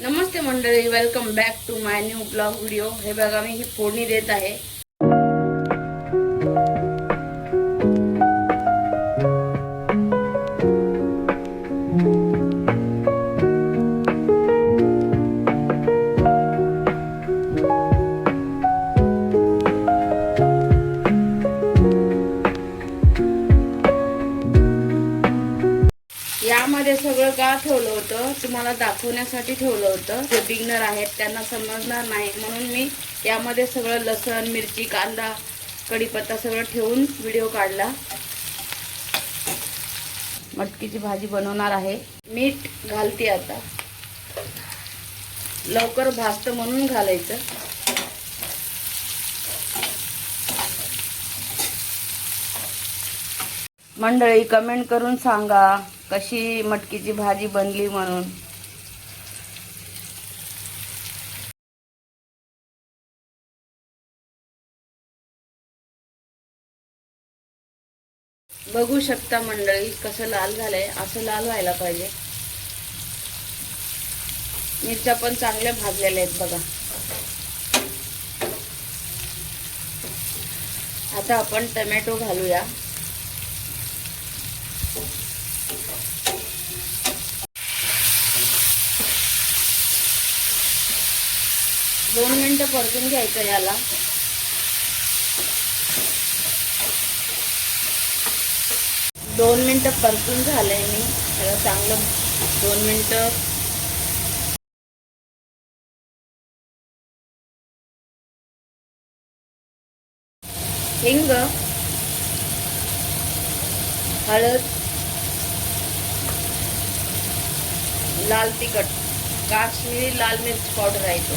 नमस्ते मंडळी welcome back to my new blog video हे बघा मी ही फोडणी देत आहे. मध्ये सगळं का ठेवलं होतं? तुम्हाला दाखवण्यासाठी ठेवलं होतं. जे बिगनर आहेत त्यांना समजणार नाही. म्हणून मी यामध्ये सगळं लसण मिरची कांदा कढीपत्ता सगळं ठेवून व्हिडिओ काढला. मटकीची भाजी बनवणार आहे. मीठ घालते आता. लवकर भाजतं म्हणून घालायचं. मंडळी कमेंट करून सांगा. कशी मटकीची भाजी बनली म्हणून. बघू शकता मंडळी कसं लाल झालंय असं लाल व्हायला पाहिजे. मिरच्या पण चांगल्या भाजलेल्या आहेत बघा. आता आपण टमॅटो घालूया. दोन मिनटं परतून घ्यायचं याला. दोन मिनटं परतून झालंय मी. त्याला चांगलं दोन मिनटं. हिंग हळद लाल तिखट काश्मीरी लाल मिर्च पावडर आहे तो.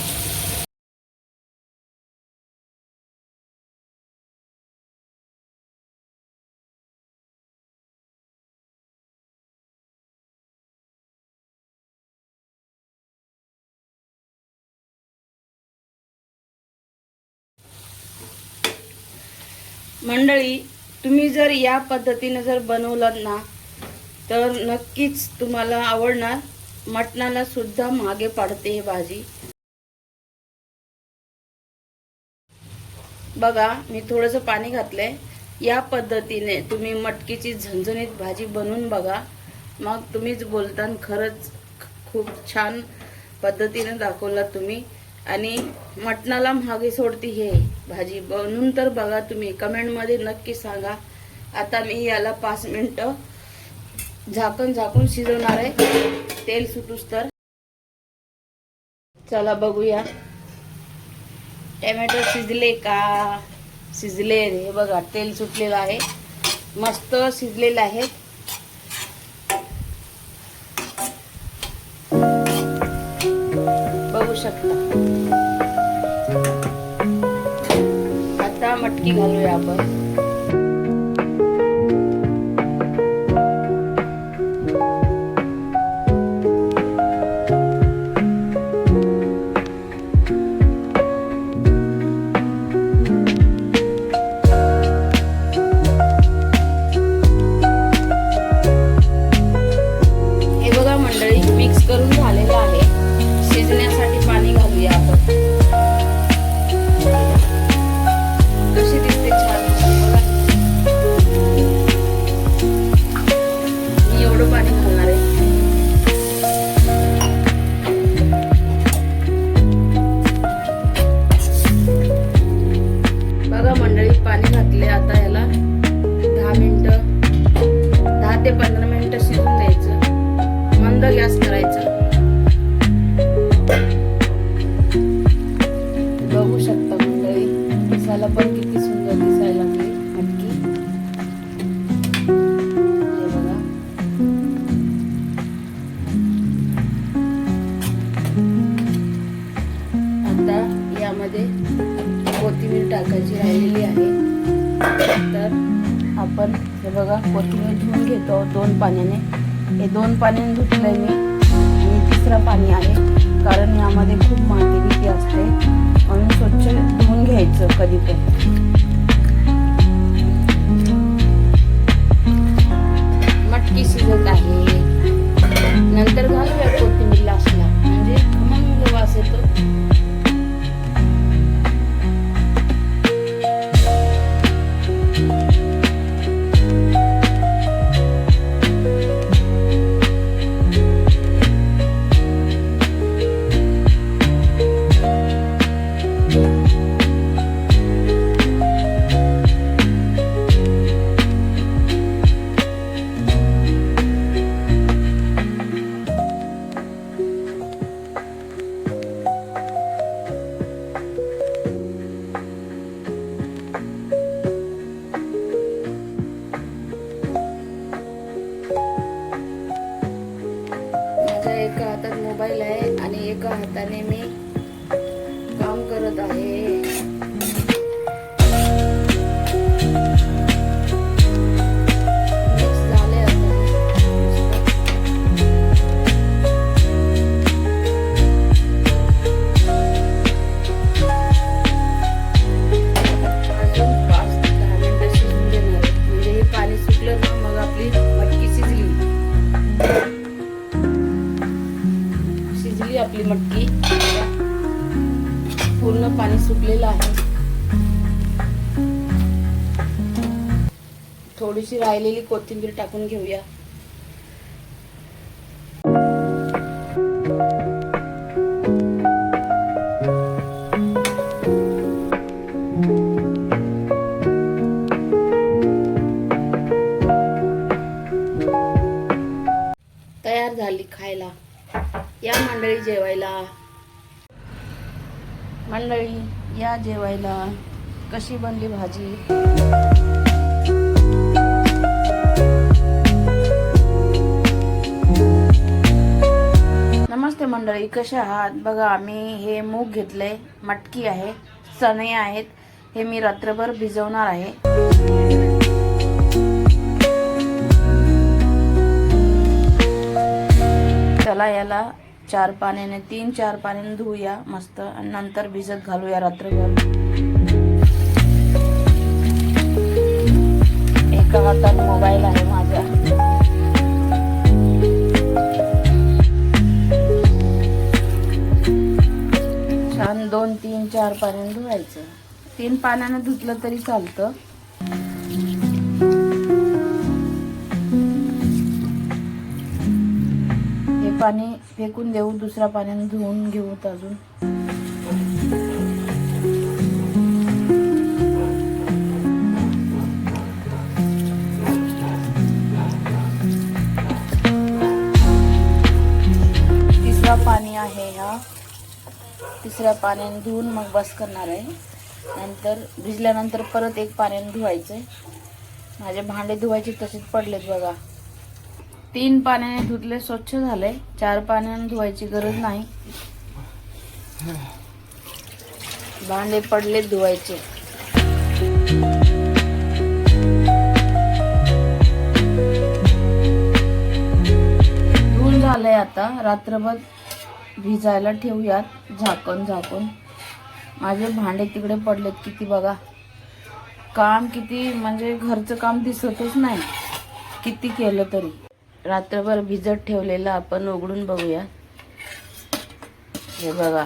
मंडळी तुम्ही जर या पद्धतीनं जर बनवलं ना तर नक्कीच तुम्हाला आवडणार. मटणाला सुद्धा मागे पाडते ही भाजी. बघा मी थोडंसं पाणी घातलंय. या पद्धतीने तुम्ही मटकीची झणझणीत भाजी बनवून बघा. मग तुम्हीच बोलता खरंच खूप छान पद्धतीनं दाखवला तुम्ही. आणि मटणाला मागे सोडती हे भाजी. बनून तर बघा तुम्ही कमेंटमध्ये नक्की सांगा. आता मी याला पाच मिनटं झाकण झाकून शिजवणार आहे. तेल सुटूस तर. चला बघूया. टमॅटो शिजले का? शिजले हे बघा तेल सुटलेलं आहे. मस्त शिजलेलं आहे शकता. आता मटकी घालूया आपण. कोथिंबीर धुवून घेतो. दोन पाण्याने. हे दोन पाण्याने धुतलंय मी. आणि तिसरं पाणी आहे. कारण यामध्ये खूप माती असते. माझ्या एका हातात मोबाईल आहे आणि एका हाताने मी थोडीशी राहिलेली कोथिंबीर टाकून घेऊया. तयार झाली खायला. या मंडळी जेवायला. मंडळी या जेवायला कशी बनली भाजी? नमस्ते मंडळी कशा आहात? बघा आम्ही हे मूग घेतले मटकी आहे चणे आहेत हे मी रात्रभर भिजवणार आहे. त्याला याला चार पाण्याने तीन चार पाण्याने धुऊया मस्त आणि नंतर भिजत घालूया रात्रभर. एका हातात मोबाईल आहे माझ्या दोन तीन चार पाण्याने धुवायचं. तीन पाण्यानं धुतलं तरी चालतं. हे पाणी फेकून देऊ दुसऱ्या पाण्याने धुवून घेऊ अजून. तिसरा पाणी आहे हा. तिसऱ्या पाण्याने धुवून मग बस करणार आहे. नंतर भिजल्यानंतर परत एक पाण्याने धुवायचं आहे. माझे भांडे धुवायचे तसेच पडलेत बघा. तीन पाण्याने धुतले स्वच्छ झाले चार पाण्याने धुवायची गरज नाही. भांडे पडले धुवायचे. धुवून झालंय आता. रात्रभर भिजायला ठेवूयात झाकण झाकून माझे भांडे तिकडे पडलेत किती बघा. काम किती म्हणजे घरचं काम दिसतच नाही. किती केलं तरी. रात्रभर भिजत ठेवलेलं आपण उघडून बघूया. हे बघा.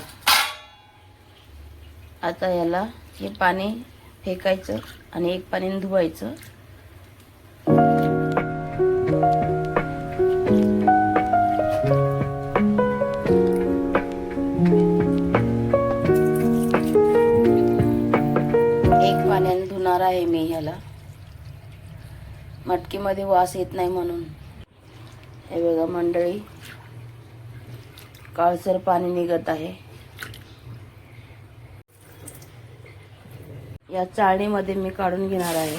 आता याला हे पाणी फेकायचं आणि एक पाणी धुवायचं. धुणार आहे मी ह्याला. मटकीमध्ये वास येत नाही म्हणून. हे बघा मंडळी काळसर पाणी निघत आहे. या चाळणीमध्ये मी काढून घेणार आहे.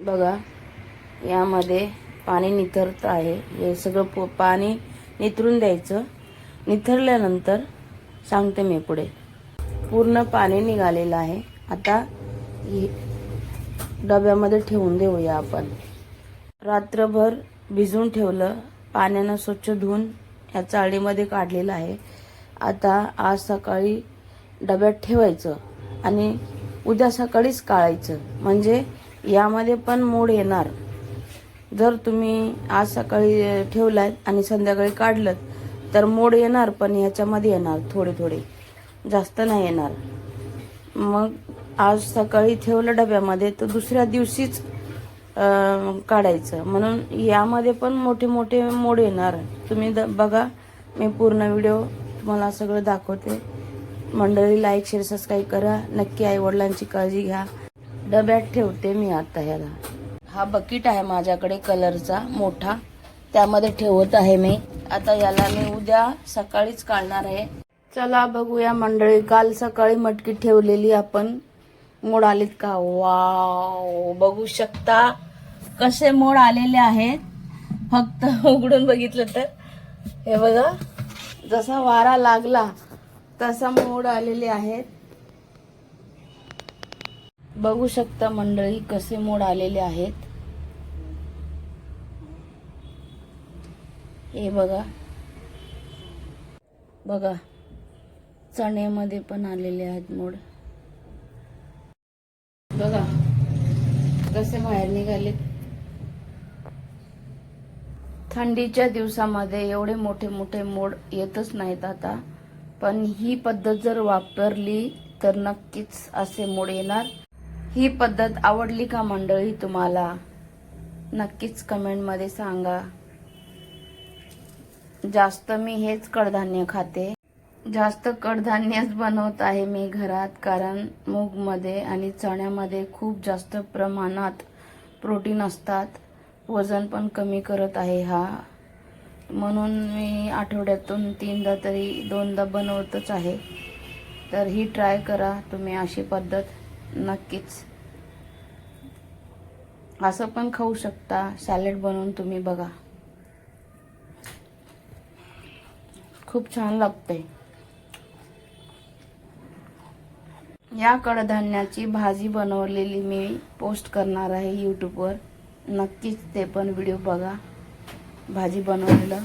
बघा यामध्ये पाणी निथरत आहे. हे सगळं पो- पाणी निथरून द्यायचं. निथरल्यानंतर सांगते मी पुढे. पूर्ण पाणी निघालेलं आहे. आता ही डब्यामध्ये ठेवून देऊया आपण. रात्रभर भिजून ठेवलं पाण्यानं स्वच्छ धुवून ह्या चाळीमध्ये काढलेलं आहे. आता आज सकाळी डब्यात ठेवायचं आणि उद्या सकाळीच काढायचं. म्हणजे यामध्ये पण मोड येणार. जर तुम्ही आज सकाळी अ, ठेवलात आणि संध्याकाळी काढलं तर मोड येणार पण ह्याच्यामध्ये येणार थोडे थोडे. जास्त नाही येणार. मग आज सकाळी ठेवलं डब्यामध्ये तर दुसऱ्या दिवशीच काढायचं. म्हणून यामध्ये पण मोठे मोठे मोड येणार तुम्ही द- बघा मी पूर्ण व्हिडिओ तुम्हाला सगळं दाखवते. मंडळी लाईक शेअर सबस्क्राईब करा. नक्की आई वडिलांची काळजी घ्या. डब्यात ठेवते मी आता ह्याला. हा बकेट आहे माझ्याकडे कलरचा मोठा. त्यामध्ये ठेवत आहे मी. आता याला मी उद्या सकाळीच काढणार आहे. चला बघूया मंडळी काल सकाळी मटकी ठेवलेली आपण. मोड आलेत का? वाव. बघू शकता कसे मोड आलेले आहेत. फक्त उघडून बघितलं तर. हे बघा जसा वारा लागला तसा मोड आलेले आहेत. बघू शकता मंडळी कसे मोड आलेले आहेत. हे बघा. बघा चण्यामध्ये पण आलेले आहेत मोड. बघा. कसे बाहेर निघाले. थंडीच्या दिवसामध्ये एवढे मोठे मोठे मोड येतच नाहीत आता. पण ही पद्धत जर वापरली तर नक्कीच असे मोड येणार. ही पद्धत आवडली का मंडळी तुम्हाला? नक्कीच कमेंटमध्ये सांगा. जास्त मी हेच कडधान्य खाते. जास्त कडधान्यच बनवत आहे मी घरात कारण मूगमध्ये आणि चण्यामध्ये खूप जास्त प्रमाणात प्रोटीन असतात. वजन पण कमी करत आहे हा. म्हणून मी आठवड्यातून तीनदा तरी दोनदा बनवतच आहे. तर ही ट्राय करा तुम्ही अशी पद्धत नक्कीच. असं पण खाऊ शकता सॅलेड बनवून तुम्ही बघा. खूप छान लागते या कडधान्याची भाजी बनवलेली मी पोस्ट करणार आहे यूट्यूबवर. नक्कीच ते पण व्हिडिओ बघा. भाजी बनवलेलं.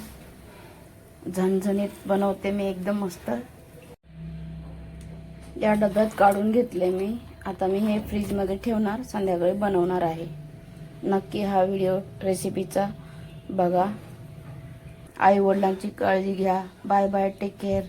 झणझणीत बनवते मी एकदम मस्त. या डब्यात काढून घेतले मी. आता मी हे फ्रीजमध्ये ठेवणार संध्याकाळी बनवणार आहे. नक्की हा व्हिडिओ रेसिपीचा बघा. आईवडिलांची काळजी घ्या. Bye bye take care